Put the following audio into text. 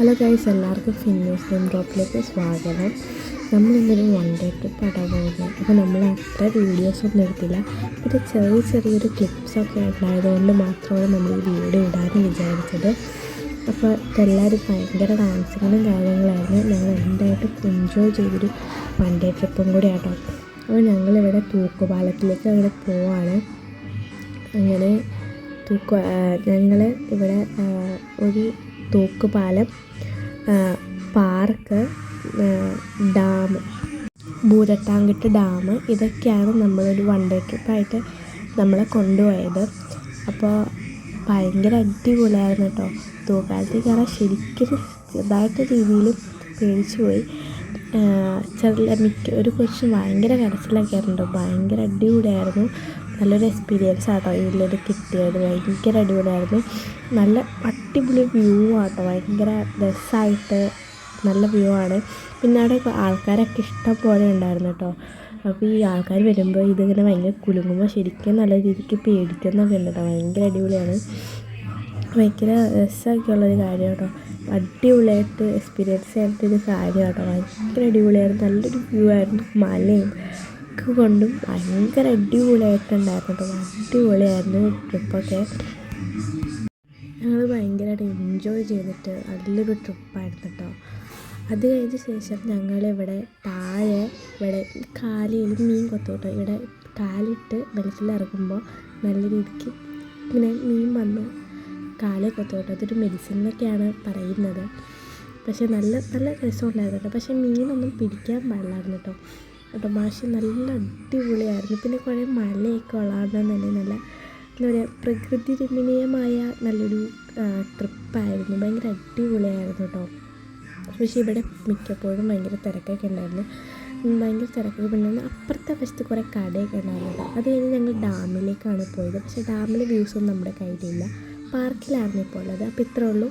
Hello guys എല്ലാവർക്കും ഫിന്നൂസ് name ഡ്രോപ്പിലേക്ക് സ്വാഗതം. നമ്മളിന്നൊരു one day ട്രിപ്പാണ് പോകുന്നത് അപ്പോൾ നമ്മൾ അത്ര വീഡിയോസൊന്നും എടുത്തില്ല. പിന്നെ ചെറിയ ചെറിയൊരു ക്ലിപ്സൊക്കെ ഉണ്ടായതുകൊണ്ട് മാത്രമാണ് നമ്മൾ ഈ വീഡിയോ ഇടാമെന്ന് വിചാരിച്ചത്. അപ്പോൾ എല്ലാവരും ഭയങ്കര ഡാൻസിങ്ങും കാര്യങ്ങളായിരുന്നു. ഞങ്ങൾ എന്തായിട്ടും എൻജോയ് ചെയ്തൊരു വൺ ഡേ ട്രിപ്പും കൂടി ആട്ടോ അപ്പോൾ ഞങ്ങളിവിടെ തൂക്കുപാലത്തിലേക്ക് അങ്ങനെ പോവാണ്. അങ്ങനെ തൂക്കു ഞങ്ങൾ ഇവിടെ ഒരു തൂക്കുപാലം പാർക്ക് ഡാം ഭൂതത്താങ്കിട്ട് ഡാം ഇതൊക്കെയാണ് നമ്മളൊരു വൺ ഡേ ട്രിപ്പായിട്ട് നമ്മളെ കൊണ്ടുപോയത്. അപ്പോൾ ഭയങ്കര അടിപൊളിയായിരുന്നു കേട്ടോ തൂക്കാലത്തിൽ കയറാൻ ശരിക്കും ചെറുതായിട്ട് രീതിയിൽ പേടിച്ചു പോയി. ചെറിയ മിക്ക ഒരു കൊച്ചു ഭയങ്കര കരച്ചിലൊക്കെ ആയിരുന്നു ഭയങ്കര അടിപൊളിയായിരുന്നു. നല്ലൊരു എക്സ്പീരിയൻസ് ആട്ടോ. ഇതിലൊരു കിട്ടിയത്. ഭയങ്കര അടിപൊളിയായിരുന്നു. നല്ല അടിപൊളി വ്യൂ ആട്ടോ. ഭയങ്കര രസമായിട്ട് നല്ല വ്യൂ ആണ്. പിന്നെ അവിടെ ആൾക്കാരൊക്കെ ഇഷ്ടം പോലെ ഉണ്ടായിരുന്നു കേട്ടോ അപ്പോൾ ഈ ആൾക്കാർ വരുമ്പോൾ ഇതിങ്ങനെ ഭയങ്കര കുലുങ്ങുമ്പോൾ ശരിക്കും നല്ല രീതിക്ക് പേടിക്കുന്നൊക്കെ ഉണ്ട് കേട്ടോ ഭയങ്കര അടിപൊളിയാണ്. ഭയങ്കര രസമൊക്കെയുള്ളൊരു കാര്യം കേട്ടോ അടിപൊളിയായിട്ട് എക്സ്പീരിയൻസ് ചെയ്തിട്ടൊരു കാര്യം കേട്ടോ ഭയങ്കര അടിപൊളിയായിരുന്നു. നല്ലൊരു വ്യൂ ആയിരുന്നു. മലയും ഒക്കെ കൊണ്ടും ഭയങ്കര അടിപൊളിയായിട്ടുണ്ടായിരുന്നു കേട്ടോ അടിപൊളിയായിരുന്നു ട്രിപ്പൊക്കെ ഞങ്ങൾ ഭയങ്കരമായിട്ട് എൻജോയ് ചെയ്തിട്ട് നല്ലൊരു ട്രിപ്പായിരുന്നു കേട്ടോ അത് കഴിഞ്ഞ ശേഷം ഞങ്ങളിവിടെ താഴെ ഇവിടെ കാലിൽ മീൻ കൊത്തോട്ടോ. ഇവിടെ കാലിട്ട് വെള്ളത്തിലിറങ്ങുമ്പോൾ നല്ല രീതിക്ക് ഇങ്ങനെ മീൻ വന്ന് കാലെ കൊത്തോട്ടോ. അതൊരു മെഡിസിൻ എന്നൊക്കെയാണ് പറയുന്നത്. പക്ഷേ നല്ല നല്ല രസമുണ്ടായിരുന്നു കേട്ടോ പക്ഷേ മീനൊന്നും പിടിക്കാൻ പാടില്ലായിരുന്നു കേട്ടോ കേട്ടോ മാഷി നല്ല അടിപൊളിയായിരുന്നു. പിന്നെ കുറേ മലയൊക്കെ ഉള്ളതാണ് തന്നെ നല്ല എന്താ പറയുക പ്രകൃതി രമണീയമായ നല്ലൊരു ട്രിപ്പായിരുന്നു. ഭയങ്കര അടിപൊളിയായിരുന്നു കേട്ടോ. പക്ഷേ ഇവിടെ മിക്കപ്പോഴും ഭയങ്കര തിരക്കൊക്കെ ഉണ്ടായിരുന്നു. ഭയങ്കര തിരക്കൊക്കെ ഉണ്ടായിരുന്നു അപ്പുറത്തെ വശത്ത് കുറേ കടയൊക്കെ ഉണ്ടായിരുന്നു അത് കഴിഞ്ഞ് ഞങ്ങൾ ഡാമിലേക്കാണ് പോയത്. പക്ഷേ ഡാമിലെ വ്യൂസൊന്നും നമ്മുടെ കയ്യിലില്ല. പാർക്കിലായിരുന്നു ഇപ്പോൾ ഉള്ളത് അപ്പോൾ ഇത്രേ ഉള്ളൂ.